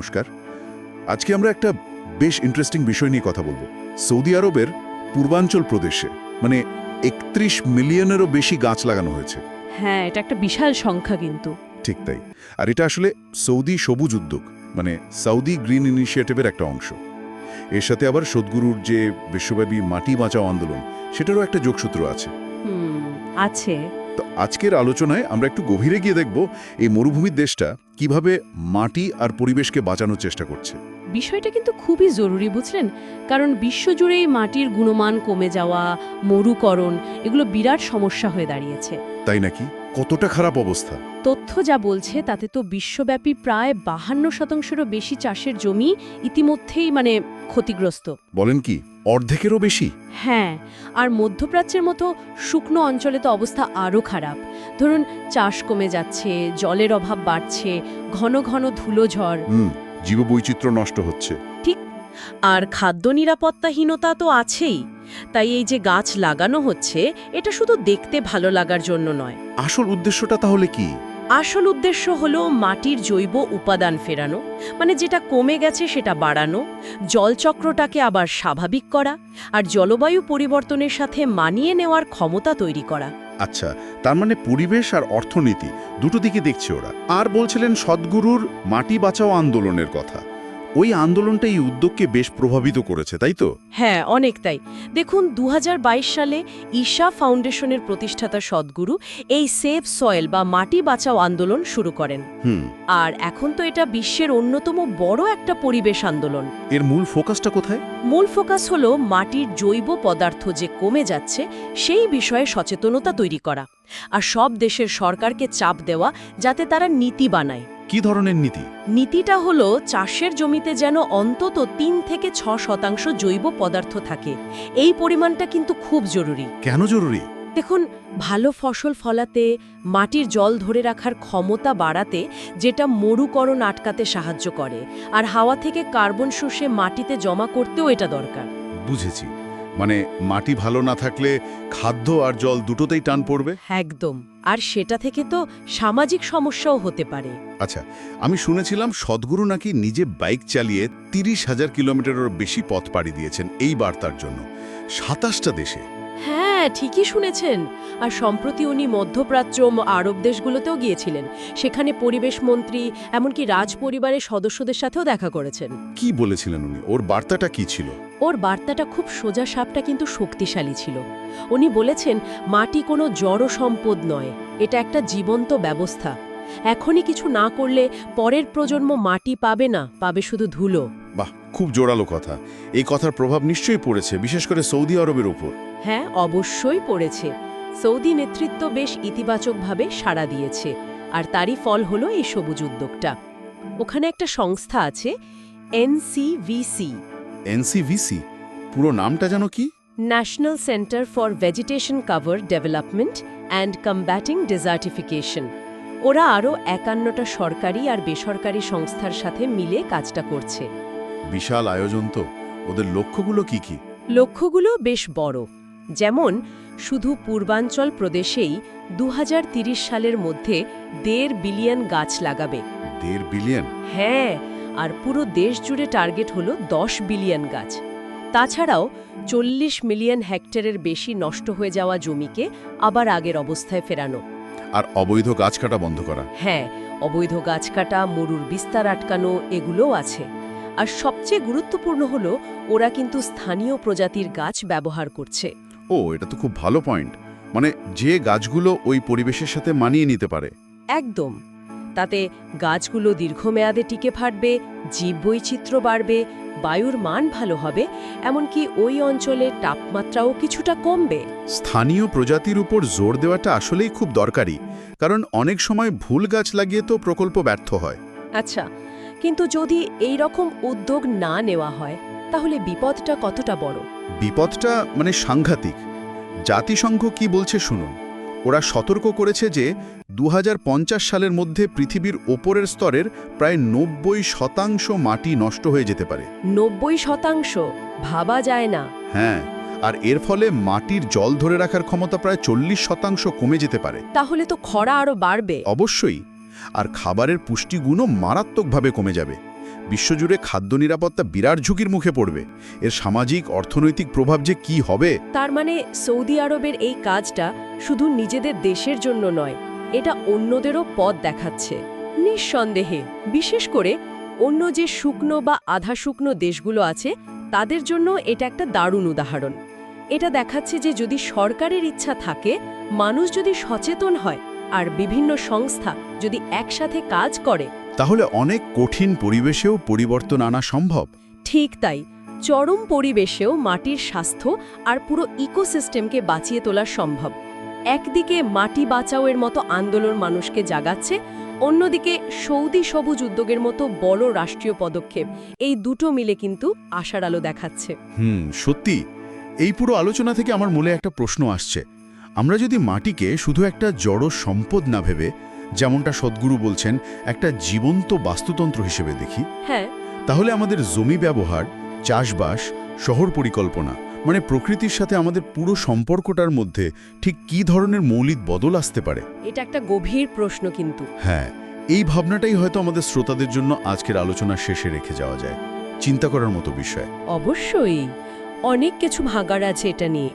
নমস্কার। আজকে আমরা একটা বেশ ইন্টারেস্টিং বিষয় নিয়ে কথা বলব। সৌদি আরবের পূর্বাঞ্চল প্রদেশে মানে একত্রিশ মিলিয়নেরও বেশি গাছ লাগানো হয়েছে। হ্যাঁ এটা একটা বিশাল সংখ্যা কিন্তু। ঠিক তাই। আর এটা আসলে সৌদি সবুজ উদ্যোগ মানে সৌদি গ্রিন ইনিশিয়েটিভের একটা অংশ। এর সাথে আবার সদ্গুরুর যে বিশ্বব্যাপী মাটি বাঁচাও আন্দোলন সেটারও একটা যোগসূত্র আছে। আছে। তো আজকের আলোচনায় আমরা একটু গভীরে গিয়ে দেখব এই মরুভূমির দেশটা কীভাবে মাটি আর পরিবেশকে বাঁচানোর চেষ্টা করছে। বিষয়টা কিন্তু খুবই জরুরি বুঝলেন? কারণ বিশ্বজুড়েই মাটির গুণমান কমে যাওয়া মরুকরণ এগুলো বিরাট সমস্যা হয়ে দাঁড়িয়েছে। তাই নাকি? কতটা খারাপ অবস্থা? তথ্য যা বলছে তাতে তো বিশ্বব্যাপী প্রায় বাহান্ন শতাংশেরও বেশি চাষের জমি ইতিমধ্যেই মানে ক্ষতিগ্রস্ত। বলেন কি অর্ধেকেরও বেশি? হ্যাঁ আর মধ্যপ্রাচ্যের মতো শুকনো অঞ্চলে তো অবস্থা আরও খারাপ। ধরুন চাষ কমে যাচ্ছে জলের অভাব বাড়ছে ঘন ঘন ধুলো ঝড়। হুম জীববৈচিত্র্য নষ্ট হচ্ছে। ঠিক আর খাদ্য নিরাপত্তাহীনতা তো আছেই। তাই এই যে গাছ লাগানো হচ্ছে এটা শুধু দেখতে ভালো লাগার জন্য নয়। আসল উদ্দেশ্যটা তাহলে কি? আসল উদ্দেশ্য হলো মাটির জৈব উপাদান ফেরানো মানে যেটা কমে গেছে সেটা বাড়ানো জলচক্রটাকে আবার স্বাভাবিক করা আর জলবায়ু পরিবর্তনের সাথে মানিয়ে নেওয়ার ক্ষমতা তৈরি করা। আচ্ছা তার মানে পরিবেশ আর অর্থনীতি দুটো দিকে দেখছে ওরা। আর বলছিলেন সদ্গুরুর মাটি বাঁচাও আন্দোলনের কথা। ওই আন্দোলনটা এই উদ্যোগকে বেশ প্রভাবিত করেছে তাই তো? হ্যাঁ অনেকটাই দেখুন দু হাজার বাইশ সালে ঈশা ফাউন্ডেশনের প্রতিষ্ঠাতা সদ্গুরু এই সেভ সয়েল বা মাটি বাঁচাও আন্দোলন শুরু করেন। আর এখন তো এটা বিশ্বের অন্যতম বড় একটা পরিবেশ আন্দোলন। এর মূল ফোকাসটা কোথায়? মূল ফোকাস হলো মাটির জৈব পদার্থ যে কমে যাচ্ছে সেই বিষয়ে সচেতনতা তৈরি করা। আর সব দেশের সরকারকে চাপ দেওয়া যাতে তারা নীতি বানায়। কি ধরনের নীতি? নীতিটা হলো চাষের জমিতে যেন অন্তত তিন থেকে ছ শতাংশ জৈব পদার্থ থাকে। এই পরিমাণটা কিন্তু খুব জরুরি। কেন জরুরি? দেখুন ভালো ফসল ফলাতে মাটির জল ধরে রাখার ক্ষমতা বাড়াতে যেটা মরুকরণ আটকাতে সাহায্য করে। আর হাওয়া থেকে কার্বন শুষে মাটিতে জমা করতেও এটা দরকার। বুঝেছি। মানে মাটি ভালো না থাকলে খাদ্য আর জল দুটোতেই টান পড়বে? একদম। আর সেটা থেকে তো সামাজিক সমস্যাও হতে পারে। আচ্ছা আমি শুনেছিলাম সদ্গুরু নাকি নিজে বাইক চালিয়ে তিরিশ হাজার কিলোমিটারের বেশি পথ পাড়ি দিয়েছেন এই বার্তার জন্য। সাতাশটা দেশে। হ্যাঁ ঠিকই শুনেছেন। আর সম্প্রতি উনি মধ্যপ্রাচ্য আরব দেশগুলোতেও গিয়েছিলেন। সেখানে পরিবেশ মন্ত্রী এমনকি রাজ পরিবারের সদস্যদের সাথেও দেখা করেছেন। কি বলেছিলেন উনি? ওর বার্তাটা কি ছিল? ওর বার্তাটা খুব সোজা সাপটা কিন্তু শক্তিশালী ছিল। উনি বলেছেন মাটি কোনো জড় সম্পদ নয় এটা একটা জীবন্ত ব্যবস্থা। এখনই কিছু না করলে পরের প্রজন্ম মাটি পাবে না পাবে শুধু ধুলো। বাহ খুব জোরালো কথা। এই কথার প্রভাব নিশ্চয়ই পড়েছে বিশেষ করে সৌদি আরবের উপর। হ্যাঁ অবশ্যই পড়েছে। সৌদি নেতৃত্ব বেশ ইতিবাচকভাবে সাড়া দিয়েছে আর তারই ফল হলো এই সবুজ উদ্যোগটা। ওখানে একটা সংস্থা আছে এনসিভিসি। এনসিভিসি? পুরো নামটা যেন কি? National Centre for Vegetation Cover Development and Combating Desertification. ওরা আরও একান্নটা সরকারি আর বেসরকারি সংস্থার সাথে মিলে কাজটা করছে। বিশাল আয়োজন তো। ওদের লক্ষ্যগুলো কি কি? লক্ষ্যগুলো বেশ বড়। যেমন শুধু পূর্বাঞ্চল প্রদেশেই দু সালের মধ্যে দেড় বিলিয়ন গাছ লাগাবে। দেড় বিলিয়ন? হ্যাঁ আর পুরো দেশ জুড়ে টার্গেট হলো দশ বিলিয়ন গাছ। তাছাড়াও চল্লিশ মিলিয়ন হেক্টরের বেশি নষ্ট হয়ে যাওয়া জমিকে আবার আগের অবস্থায় ফেরানো। আর অবৈধ গাছ কাটা বন্ধ করা। হ্যাঁ অবৈধ গাছ কাটা মরুর বিস্তার আটকানো এগুলোও আছে। আর সবচেয়ে গুরুত্বপূর্ণ হলো ওরা কিন্তু স্থানীয় প্রজাতির গাছ ব্যবহার করছে। ও এটা তো খুব ভালো পয়েন্ট। মানে যে গাছগুলো ওই পরিবেশের সাথে মানিয়ে নিতে পারে। একদম। তাতে গাছগুলো দীর্ঘমেয়াদে টিকে ফাটবে জীববৈচিত্র্য বাড়বে বায়ুর মান ভালো হবে এমনকি ওই অঞ্চলের তাপমাত্রাও কিছুটা কমবে। স্থানীয় প্রজাতির উপর জোর দেওয়াটা আসলেই খুব দরকারি কারণ অনেক সময় ভুল গাছ লাগিয়ে তো প্রকল্প ব্যর্থ হয়। আচ্ছা কিন্তু যদি এই রকম উদ্যোগ না নেওয়া হয় তাহলে বিপদটা কতটা বড়? বিপদটা মানে সাংঘাতিক। জাতিসংঘ কি বলছে শুনুন। ওরা সতর্ক করেছে যে দু হাজার পঞ্চাশ সালের মধ্যে পৃথিবীর ওপরের স্তরের প্রায় নব্বই শতাংশ মাটি নষ্ট হয়ে যেতে পারে। নব্বই শতাংশ? ভাবা যায় না। হ্যাঁ আর এর ফলে মাটির জল ধরে রাখার ক্ষমতা প্রায় চল্লিশ শতাংশ কমে যেতে পারে। তাহলে তো খরা আরও বাড়বে। অবশ্যই আর খাবারের পুষ্টিগুণও মারাত্মকভাবে কমে যাবে। বিশ্বজুড়ে খাদ্য নিরাপত্তা বিরাট ঝুঁকির মুখে পড়বে। এর সামাজিক অর্থনৈতিক প্রভাব যে কি হবে? তার মানে সৌদি আরবের এই কাজটা শুধু নিজেদের দেশের জন্য নয় এটা অন্যদেরও পথ দেখাচ্ছে। নিঃসন্দেহে বিশেষ করে অন্য যে শুকনো বা আধা শুকনো দেশগুলো আছে তাদের জন্য এটা একটা দারুণ উদাহরণ। এটা দেখাচ্ছে যে যদি সরকারের ইচ্ছা থাকে মানুষ যদি সচেতন হয় আর বিভিন্ন সংস্থা যদি একসাথে কাজ করে তাহলে অনেক কঠিন পরিবেশেও পরিবর্তন আনা সম্ভব। ঠিক তাই চরম পরিবেশেও মাটির স্বাস্থ্য আর পুরো ইকোসিস্টেমকে বাঁচিয়ে তোলা সম্ভব। একদিকে মাটি বাঁচাওয়ের মতো আন্দোলন মানুষকে জাগাচ্ছে অন্যদিকে সৌদি সবুজ উদ্যোগের মতো বড় রাষ্ট্রীয় পদক্ষেপ। এই দুটো মিলে কিন্তু আশার আলো দেখাচ্ছে। হুম সত্যি। এই পুরো আলোচনা থেকে আমার মনে একটা প্রশ্ন আসছে। আমরা যদি মাটিকে শুধু একটা জড় সম্পদ না ভেবে যেমনটা সদ্গুরু বলছেন একটা জীবন্ত বাস্তুতন্ত্র হিসেবে দেখি হ্যাঁ। তাহলে আমাদের জমি ব্যবহার চাষবাস শহর পরিকল্পনা মানে প্রকৃতির সাথে আমাদের পুরো সম্পর্কটার মধ্যে ঠিক কি ধরনের মৌলিক বদল আসতে পারে? এটা একটা গভীর প্রশ্ন কিন্তু। হ্যাঁ এই ভাবনাটাই হয়তো আমাদের শ্রোতাদের জন্য আজকের আলোচনা শেষে রেখে যাওয়া যায়। চিন্তা করার মতো বিষয়। অবশ্যই। অনেক কিছু ভাগার আছে এটা নিয়ে।